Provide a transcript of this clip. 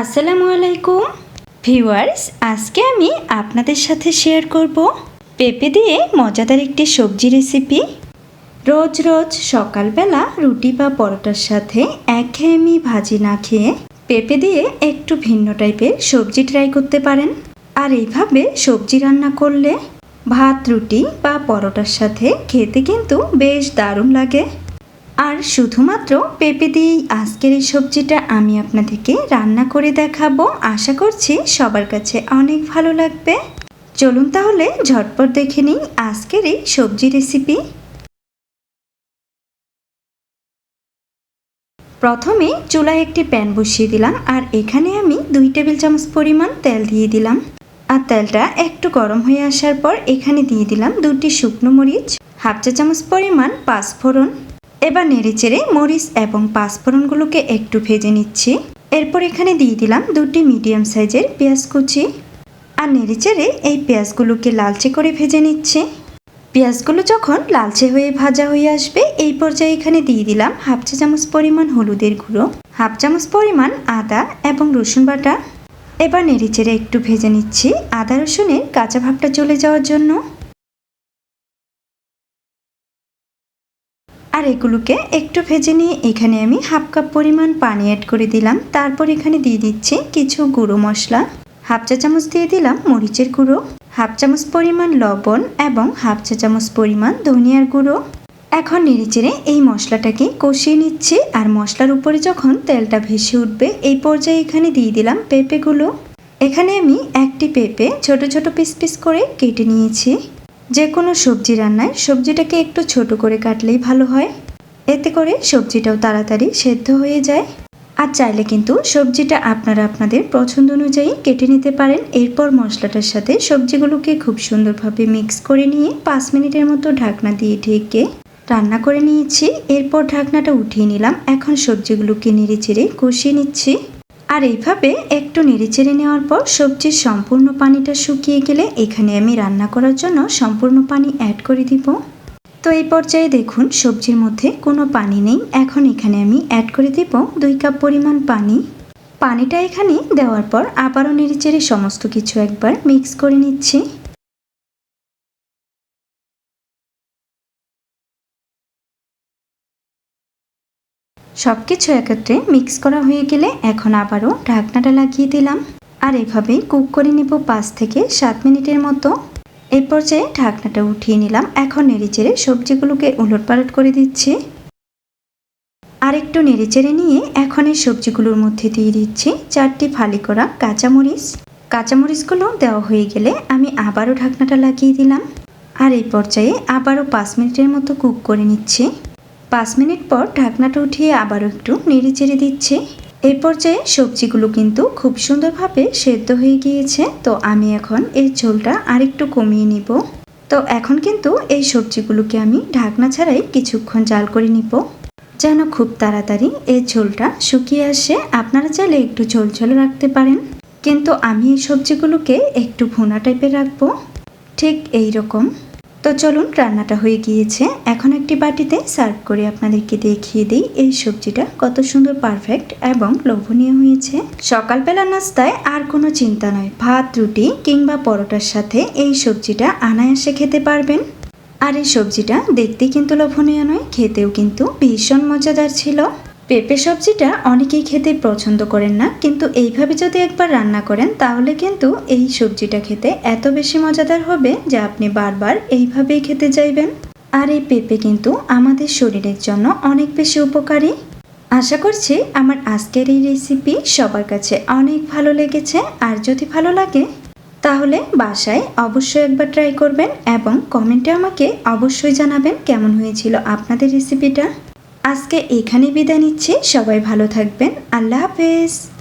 আসসালামু আলাইকুম। ভিউয়ার্স, আজকে আমি আপনাদের সাথে শেয়ার করব পেঁপে দিয়ে মজাদার একটি সবজি রেসিপি। রোজ রোজ সকালবেলা রুটি বা পরোটার সাথে একঘেয়েমি ভাজি না খেয়ে পেঁপে দিয়ে একটু ভিন্ন টাইপের সবজি ট্রাই করতে পারেন। আর এইভাবে সবজি রান্না করলে ভাত, রুটি বা পরোটার সাথে খেতে কিন্তু বেশ দারুণ লাগে। আর শুধুমাত্র পেঁপে দিয়েই আজকের এই সবজিটা আমি আপনাদেরকে রান্না করে দেখাবো। আশা করছি সবার কাছে অনেক ভালো লাগবে। চলুন তাহলে ঝটপট দেখে নিই আজকের এই সবজি রেসিপি। প্রথমে চুলায় একটি প্যান বসিয়ে দিলাম আর এখানে আমি দুই টেবিল চামচ পরিমাণ তেল দিয়ে দিলাম। আর তেলটা একটু গরম হয়ে আসার পর এখানে দিয়ে দিলাম দুটি শুকনো মরিচ, হাফ চা চামচ পরিমাণ পাঁচফোড়ন। এবার নেড়েচেড়ে মরিচ এবং পাঁচফোড়নগুলোকে একটু ভেজে নিচ্ছি। এরপর এখানে দিয়ে দিলাম দুটি মিডিয়াম সাইজের পেঁয়াজ কুচি। আর নেড়েচেড়ে এই পেঁয়াজগুলোকে লালচে করে ভেজে নিচ্ছি। পেঁয়াজগুলো যখন লালচে হয়ে ভাজা হয়ে আসবে, এই পর্যায়ে এখানে দিয়ে দিলাম হাফ চা চামচ পরিমাণ হলুদের গুঁড়ো, হাফ চামচ পরিমাণ আদা এবং রসুন বাটা। এবার নেড়েচেড়ে একটু ভেজে নিচ্ছি আদা রসুনের কাঁচা ভাবটা চলে যাওয়ার জন্য। আর এগুলোকে একটু ভেজে নিয়ে এখানে আমি হাফ কাপ পরিমাণ পানি অ্যাড করে দিলাম। তারপর এখানে দিয়ে দিচ্ছি কিছু গুঁড়ো মশলা। হাফ চা চামচ দিয়ে দিলাম মরিচের গুঁড়ো, হাফ চামচ পরিমাণ লবণ এবং হাফ চা চামচ পরিমাণ ধনিয়ার গুঁড়ো। এখন নেড়েচেড়ে এই মশলাটাকে কষিয়ে নিচ্ছি আর মশলার উপরে যখন তেলটা ভেসে উঠবে, এই পর্যায়ে এখানে দিয়ে দিলাম পেঁপেগুলো। এখানে আমি একটি পেঁপে ছোট ছোট পিস পিস করে কেটে নিয়েছি। যে কোনো সবজি রান্নায় সবজিটাকে একটু ছোট করে কাটলেই ভালো হয়। এতে করে সবজিটাও তাড়াতাড়ি সেদ্ধ হয়ে যায়। আর চাইলে কিন্তু সবজিটা আপনারা আপনাদের পছন্দ অনুযায়ী কেটে নিতে পারেন। এরপর মশলাটার সাথে সবজিগুলোকে খুব সুন্দরভাবে মিক্স করে নিয়ে পাঁচ মিনিটের মতো ঢাকনা দিয়ে ঢেকে রান্না করে নিয়েছি। এরপর ঢাকনাটা উঠিয়ে নিলাম। এখন সবজিগুলোকে নেড়ে চেড়ে কষিয়ে নিচ্ছি। আর এইভাবে একটু নেড়েচেড়ে নেওয়ার পর সবজির সম্পূর্ণ পানিটা শুকিয়ে গেলে এখানে আমি রান্না করার জন্য সম্পূর্ণ পানি অ্যাড করে দিব। তো এই পর্যায়ে দেখুন সবজির মধ্যে কোনো পানি নেই। এখন এখানে আমি অ্যাড করে দেব দুই কাপ পরিমাণ পানি। পানিটা এখানে দেওয়ার পর আবারও নেড়েচেড়ে সমস্ত কিছু একবার মিক্স করে নিচ্ছি। সব কিছু একত্রে মিক্স করা হয়ে গেলে এখন আবারও ঢাকনাটা লাগিয়ে দিলাম। আর এভাবেই কুক করে নিব পাঁচ থেকে সাত মিনিটের মতো। এই পর্যায়ে ঢাকনাটা উঠিয়ে নিলাম। এখন নেড়েচেড়ে সবজিগুলোকে উলট পালট করে দিচ্ছি। আর একটু নেড়েচেড়ে নিয়ে এখন এই সবজিগুলোর মধ্যে দিয়ে দিচ্ছি চারটি ফালি করা কাঁচামরিচ। কাঁচামরিচগুলো দেওয়া হয়ে গেলে আমি আবারও ঢাকনাটা লাগিয়ে দিলাম। আর এই পর্যায়ে আবারও পাঁচ মিনিটের মতো কুক করে নিচ্ছি। পাঁচ মিনিট পর ঢাকনাটা উঠিয়ে আবারও একটু নেড়ে চেড়ে দিচ্ছি। এই পর্যায়ে সবজিগুলো কিন্তু খুব সুন্দরভাবে সেদ্ধ হয়ে গিয়েছে। তো আমি এখন এই ঝোলটা আরেকটু কমিয়ে নিব। তো এখন কিন্তু এই সবজিগুলোকে আমি ঢাকনা ছাড়াই কিছুক্ষণ জাল করে নিব। যেন খুব তাড়াতাড়ি এই ঝোলটা শুকিয়ে আসে। আপনারা চাইলে একটু ঝোল ঝোল রাখতে পারেন। কিন্তু আমি এই সবজিগুলোকে একটু ভুনা টাইপের রাখব। ঠিক এই রকম। তো চলুন রান্নাটা হয়ে গিয়েছে। এখন একটি বাটিতে সার্ভ করে আপনাদেরকে দেখিয়ে দিই এই সবজিটা কত সুন্দর পারফেক্ট এবং লোভনীয় হয়েছে। সকালবেলা নাস্তায় আর কোনো চিন্তা নয়, ভাত, রুটি কিংবা পরোটার সাথে এই সবজিটা আনায়াসে খেতে পারবেন। আর এই সবজিটা দেখতে কিন্তু লোভনীয় নয়, খেতেও কিন্তু ভীষণ মজাদার ছিল। পেঁপে সবজিটা অনেকেই খেতে পছন্দ করেন না, কিন্তু এইভাবে যদি একবার রান্না করেন, তাহলে কিন্তু এই সবজিটা খেতে এত বেশি মজাদার হবে যে আপনি বারবার এইভাবেই খেতে চাইবেন। আর এই পেঁপে কিন্তু আমাদের শরীরের জন্য অনেক বেশি উপকারী। আশা করছি আমার আজকের এই রেসিপি সবার কাছে অনেক ভালো লেগেছে, আর যদি ভালো লাগে, তাহলে বাসায় অবশ্যই একবার ট্রাই করবেন এবং কমেন্টে আমাকে অবশ্যই জানাবেন কেমন হয়েছিল আপনাদের রেসিপিটা আজকে এখানে বিদায় নিচ্ছি। সবাই ভালো থাকবেন। আল্লাহ হাফেজ।